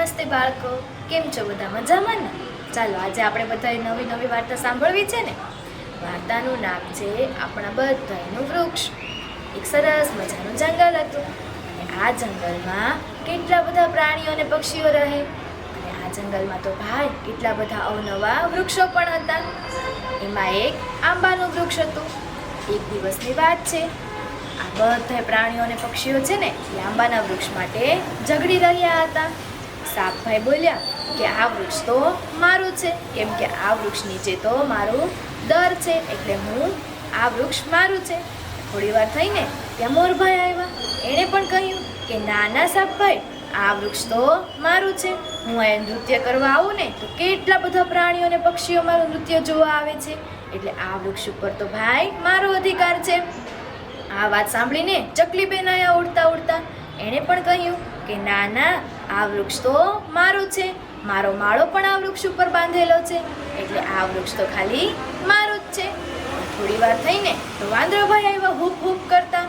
નમસ્તે બાળકો. કેમ છો બધા મજામાં ને? ચાલો, આજે આપણે બધાએ નવી નવી વાર્તા સાંભળવી છે ને? વાર્તાનું નામ છે આપણા બધાનું વૃક્ષ. એક સરસ મજાનું જંગલ હતું. અને આ જંગલમાં કેટલા બધા પ્રાણીઓ અને પક્ષીઓ રહે? અને આ જંગલમાં તો ભાઈ કેટલા બધા અવનવા વૃક્ષો પણ હતા. એમાં એક આંબાનું વૃક્ષ હતું. એક દિવસની વાત છે. આ બધા પ્રાણીઓ અને પક્ષીઓ છે ને એ આંબાના વૃક્ષ માટે ઝઘડી રહ્યા હતા. સાપભાઈ બોલ્યા કે આ વૃક્ષ તો મારું છે. કેમ કે આ વૃક્ષ નીચે તો મારું દર છે. એટલે હું આ વૃક્ષ મારું છે. થોડી વાર થઈને ત્યાં મોરભાઈ આવ્યા. એણે પણ કહ્યું કે ના ના સાપભાઈ આ વૃક્ષ તો મારું છે. હું અહીંયા નૃત્ય કરવા આવું ને તો કેટલા બધા પ્રાણીઓ અને પક્ષીઓ મારું નૃત્ય જોવા આવે છે. એટલે આ વૃક્ષ ઉપર તો ભાઈ મારો અધિકાર છે. આ વાત સાંભળીને ચકલીબેન ઉડતા એણે પણ કહ્યું કે, ના ના, આ વૃક્ષ તો મારું છે. મારો માળો પણ આ વૃક્ષ ઉપર બાંધેલો છે. એટલે આ વૃક્ષ તો ખાલી મારું જ છે. થોડી વાર થઈને તો વાંદરાભાઈ આવ્યા હૂપ હૂપ કરતા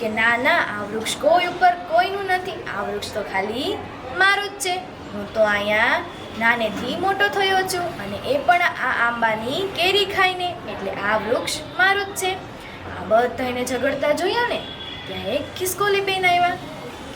કે, ના ના, આ વૃક્ષ કોઈ ઉપર કોઈનું નથી. આ વૃક્ષ તો ખાલી મારું જ છે. હું તો અહીંયા નાનેથી મોટો થયો છું અને એ પણ આ આંબાની કેરી ખાઈને. એટલે આ વૃક્ષ મારું જ છે. આ બધાને ઝઘડતા જોયા ને, ત્યાં એક ખિસકોલી બેન આવ્યા.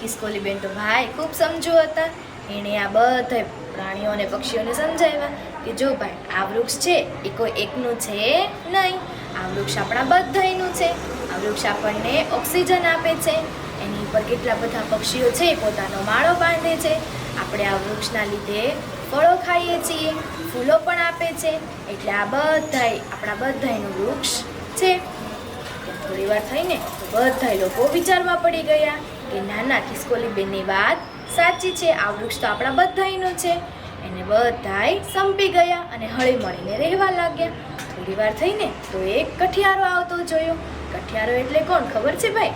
ખિસકોલી બેન તો ભાઈ ખૂબ સમજુ હતા. એણે આ બધા પ્રાણીઓ અને પક્ષીઓને સમજાવ્યા કે જો ભાઈ આ વૃક્ષ છે, એ કોઈ એકનું છે નહીં. આ વૃક્ષ આપણા બધાનું છે. આ વૃક્ષ આપણને ઓક્સિજન આપે છે. એની ઉપર કેટલા બધા પક્ષીઓ છે પોતાનો માળો બાંધે છે. આપણે આ વૃક્ષના લીધે ફળો ખાઈએ છીએ, ફૂલો પણ આપે છે. એટલે આ બધાય, આપણા બધાયનું વૃક્ષ છે. થોડી વાર થઈને બધા લોકો વિચારવા પડી ગયા કે નાના ખિસકોલી બેનની વાત સાચી છે, આ વૃક્ષ તો આપણા બધાનું છે. એને બધાય સંપી ગયા અને હળી મળીને રહેવા લાગ્યા. થોડી વાર થઈને તો એક કઠિયારો આવતો જોયો. કઠિયારો એટલે કોણ ખબર છે ભાઈ?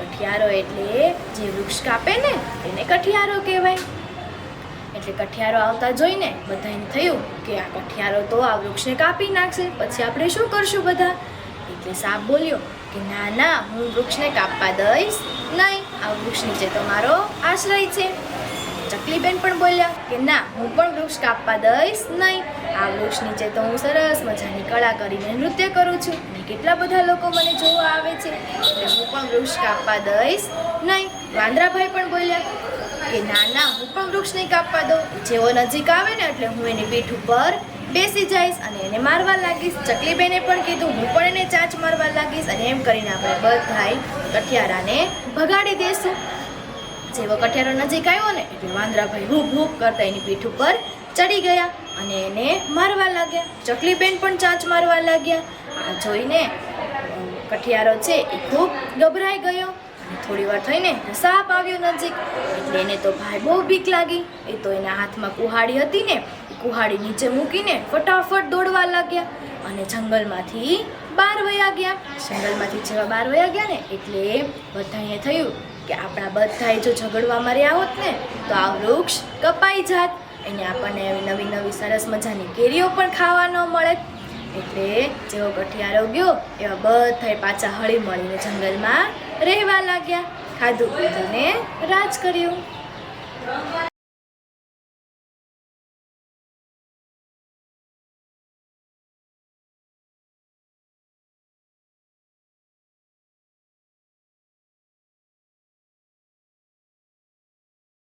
કઠિયારો એટલે જે વૃક્ષ કાપે ને એને કઠિયારો કહેવાય. એટલે કઠિયારો આવતા જોઈને બધાને થયું કે આ કઠિયારો તો આ વૃક્ષને કાપી નાખશે. પછી આપણે શું કરશું બધા? એટલે સાપ બોલ્યો કે ના ના, હું વૃક્ષને કાપવા દઈશ નહીં. આ વૃક્ષ નીચે તો મારો આશ્રય છે. ચકલીબેન પણ બોલ્યા કે ના, હું પણ વૃક્ષ કાપવા દઈશ નહીં. આ વૃક્ષ નીચે તો હું સરસ મજાની કળા કરીને નૃત્ય કરું છું અને કેટલા બધા લોકો મને જોવા આવે છે. એટલે હું પણ વૃક્ષ કાપવા દઈશ નહીં. વાંદરાભાઈ પણ બોલ્યા કે ના ના, હું પણ વૃક્ષ નહીં કાપવા દઉં. જેવો નજીક આવે ને, એટલે હું એની પીઠ ઉપર બેસી જઈશ અને એને મારવા લાગીશ. ચકલીબેને પણ કીધું, હું પણ એને ચાંચ મારવા લાગીશ અને એમ કરીને આપણે બધાય કઠિયારાને ભગાડી દેશું. જેવો કઠિયારો નજીક આવ્યો ને, એટલે વાંદરાભાઈ હૂપ હૂપ કરતા એની પીઠ ઉપર ચડી ગયા અને એને મારવા લાગ્યા. ચકલીબેન પણ ચાંચ મારવા લાગ્યા. આ જોઈને કઠિયારો છે એ ખૂબ ગભરાઈ ગયો થોડી વાર થઈને સાપ આવ્યો નજીક. એટલે એને તો ભાઈ બહુ બીક લાગી. એ તો એના હાથમાં કુહાડી હતી ને કુહાડી નીચે મૂકીને ફટાફટ દોડવા લાગ્યા અને જંગલમાંથી બહાર વયા ગયા. જંગલમાંથી જેવા બહાર વયા ગયા ને એટલે બધાએ થયું કે આપણા બધાએ જો ઝઘડવા માર્યા હોત ને, તો આ વૃક્ષ કપાઈ જાત. એને આપણને નવી નવી સરસ મજાની કેરીઓ પણ ખાવા ન મળે. એટલે જેવો કઠિયારો ગયો, એવા બધાએ પાછા હળી મળીને જંગલમાં રહેવા લાગ્યા. ખાધું પીધું ને રાજ કર્યું.